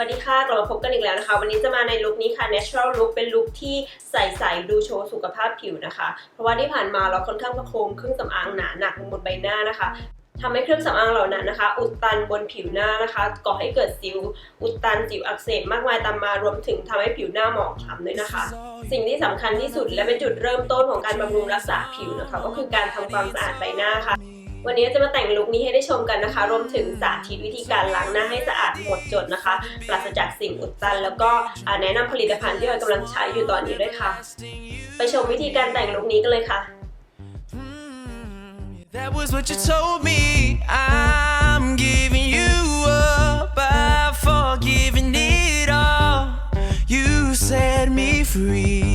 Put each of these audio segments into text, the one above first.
วัสดีค่ะ กลับมาพบกันอีกแล้วนะคะ วันนี้จะมาในลุคนี้ค่ะ natural look เป็นลุคที่ใส่ๆดูโชว์สุขภาพผิวนะคะ เพราะว่าที่ผ่านมาเราค่อนข้างประโคมเครื่องสำอางหนาหนักบนใบหน้านะคะทำให้เครื่องสำอางเหล่านั้นนะคะ อุดตันบนผิวหน้านะคะ ก่อให้เกิดสิว อุดตันสิวอักเสบมากมายตามมารวมถึงทำให้ผิวหน้าหมองคล้ำด้วยนะคะ สิ่งที่สำคัญที่สุดและเป็นจุดเริ่มต้นของการบำรุงรักษาผิวนะคะ ก็คือการทำความสะอาดใบหน้าค่ะ วันนี้จะมาแต่งลุคนี้ให้ได้ชมกันนะคะ รวมถึงสาธิตวิธีการล้างหน้าให้สะอาดหมดจดนะคะ ปราศจากสิ่งอุดตัน แล้วก็แนะนำผลิตภัณฑ์ที่เรากำลังใช้อยู่ตอนนี้ด้วยค่ะ ไปชมวิธีการแต่งลุคนี้กันเลยค่ะ That was what you told me. I'm giving you up. I've forgiven it all. You set me free.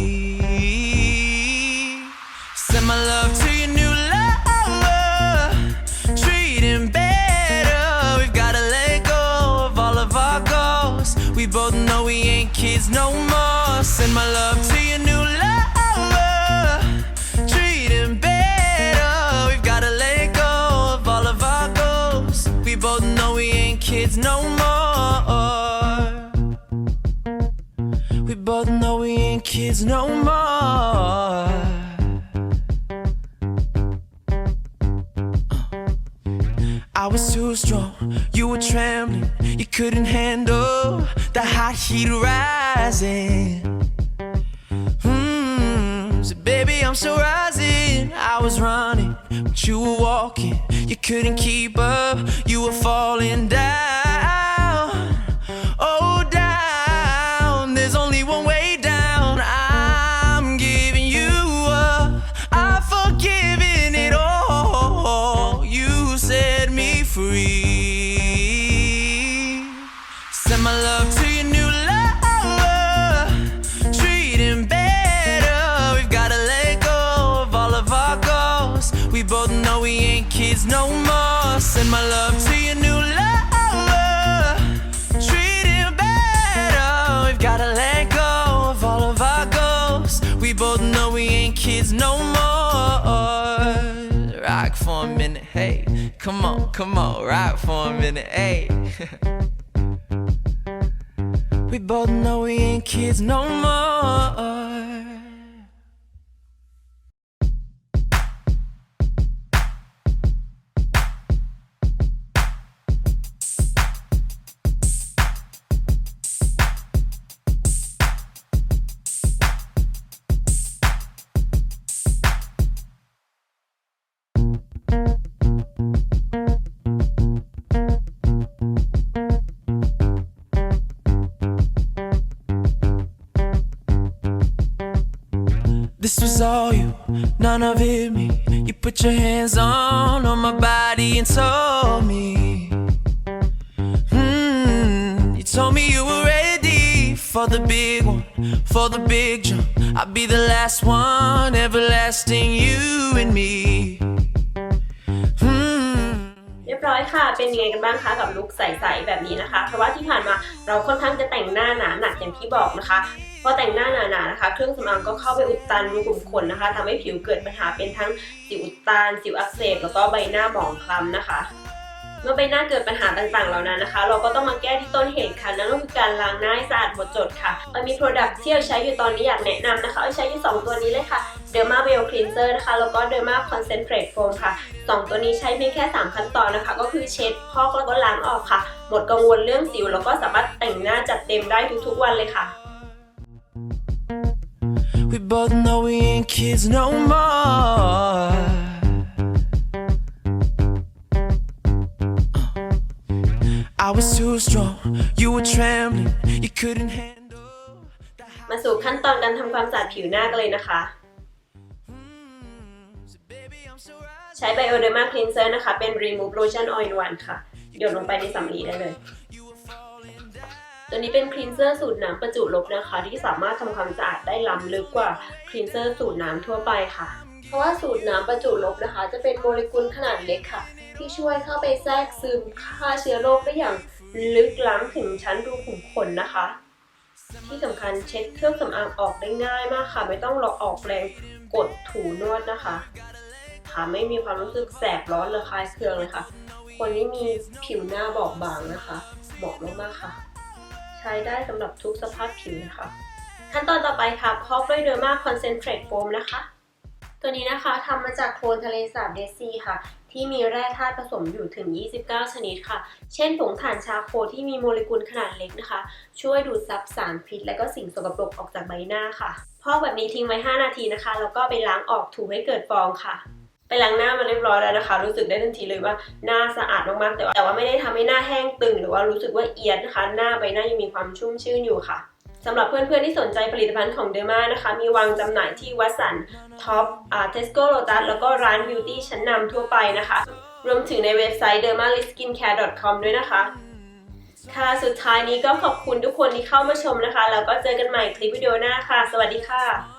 Both know we ain't kids no more. Send my love to your new lover. Treat him better. We've gotta let go of all of our goals. We both know we ain't kids no more. We both know we ain't kids no more. Uh. I was too strong, you were trembling, couldn't handle the hot heat rising. Hmm, so baby, I'm still rising. I was running, but you were walking. You couldn't keep up, you were falling down. Kids no more. Send my love to your new lover. Treat him better. We've gotta let go of all of our goals. We both know we ain't kids no more. Rock for a minute, hey. Come on, come on, rock for a minute, hey. we both know we ain't kids no more. This was all you, none of it me. You put your hands on on my body and told me. Hmm, you told me you were ready for the big one, for the big jump. I'll be the last one, everlasting you and me. เรียบร้อยค่ะ เป็นยังไงกันบ้างคะกับลุคใสๆแบบนี้นะคะ เพราะว่าที่ผ่านมาเราค่อนข้างจะแต่งหน้าหนาหนักอย่างที่บอกนะคะ พอแต่งหน้าหนาๆนะคะ เครื่องสำอางก็เข้าไปอุดตันรูขุมขนนะคะทำให้ผิวเกิดปัญหาเป็นทั้งสิวอุดตันสิวอักเสบแล้วก็ใบหน้าหมองคล้ำนะคะเมื่อใบหน้าเกิดปัญหาต่างๆ เหล่านั้นนะคะ เราก็ต้องมาแก้ที่ต้นเหตุค่ะ นั่นก็คือการล้างหน้าให้สะอาดหมดจดค่ะมันมีโปรดักต์ที่เราใช้อยู่ตอนนี้อยากแนะนำนะคะเอาใช้อยู่ 2 ตัวนี้เลยค่ะ Derma Bio Cleanser นะคะ แล้วก็ Derma Concentrate Foam ค่ะ 2 ตัวนี้ใช้เพียงแค่ 3 ขั้นตอนนะคะ ก็คือเช็ด พอกแล้วก็ล้างออกค่ะ หมดกังวลเรื่องสิว แล้วก็สามารถแต่งหน้าจัดเต็มได้ทุกๆวันเลยค่ะ We both know we ain't kids no more. I was too strong, you were trembling, you couldn't handle the มาสู่ขั้นตอนการทำความสะอาดผิวหน้ากันเลยนะคะ So baby, I'm so rising. ใช้ Bioderma Cleanser นะคะ เป็น Remove Lotion All in One ค่ะ หยดลงไปในสำลีได้เลย ตัวนี้เป็นคลีนเซอร์สูตรน้ำประจุลบนะคะ ที่สามารถทำความสะอาดได้ล้ำลึกกว่าคลีนเซอร์สูตรน้ำทั่วไปค่ะ เพราะว่าสูตรน้ำประจุลบนะคะ จะเป็นโมเลกุลขนาดเล็กค่ะ ที่ช่วยเข้าไปแทรกซึมฆ่าเชื้อโรคได้อย่างลึกล้ำถึงชั้นรูขุมขนนะคะ ที่สำคัญเช็ดเครื่องสำอางออกได้ง่ายมากค่ะ ไม่ต้องรอออกแรงกดถูนวดนะคะค่ะไม่มีความรู้สึกแสบร้อนระคายเคืองเลยค่ะ คนที่มีผิวหน้าบอบบางนะคะเหมาะมากๆค่ะ ใช้ได้สำหรับทุกสภาพผิวนะคะ ขั้นตอนต่อไปค่ะพอกด้วยเดอร์มาคอนเซนเทรตโฟมนะคะ ตัวนี้นะคะทำมาจากโคลนทะเลสาบเดซีค่ะ ที่มีแร่ธาตุผสมอยู่ถึง 29 ชนิดค่ะ เช่นผงถ่านชาโคที่มีโมเลกุลขนาดเล็กนะคะ ช่วยดูดซับสารพิษ และก็สิ่งสกปรกออกจากใบหน้าค่ะพอกแบบนี้ทิ้งไว้ 5 นาทีนะคะ แล้วก็ไปล้างออกถูให้เกิดฟองค่ะ ไปล้างหน้ามาเรียบร้อยแล้วนะคะ รู้สึกได้ทันทีเลยว่าหน้าสะอาดมากๆแต่ว่าแต่ว่าไม่ได้ทำให้หน้าแห้งตึง หรือว่ารู้สึกว่าเอียดนะคะ หน้าใบหน้ายังมีความชุ่มชื่นอยู่ค่ะสำหรับเพื่อนๆที่สนใจผลิตภัณฑ์ของเดอร์มานะคะ มีวางจำหน่ายที่วัสันท็อปอาเทสโก้โลตัสแล้วก็ร้านบิวตี้ชั้นนำทั่วไปนะคะ รวมถึงในเว็บไซต์ dermaliskincare.com ด้วยนะคะ ค่ะสุดท้ายนี้ก็ขอบคุณทุกคนที่เข้ามาชมนะคะ แล้วก็เจอกันใหม่คลิปวิดีโอหน้าค่ะ สวัสดีค่ะ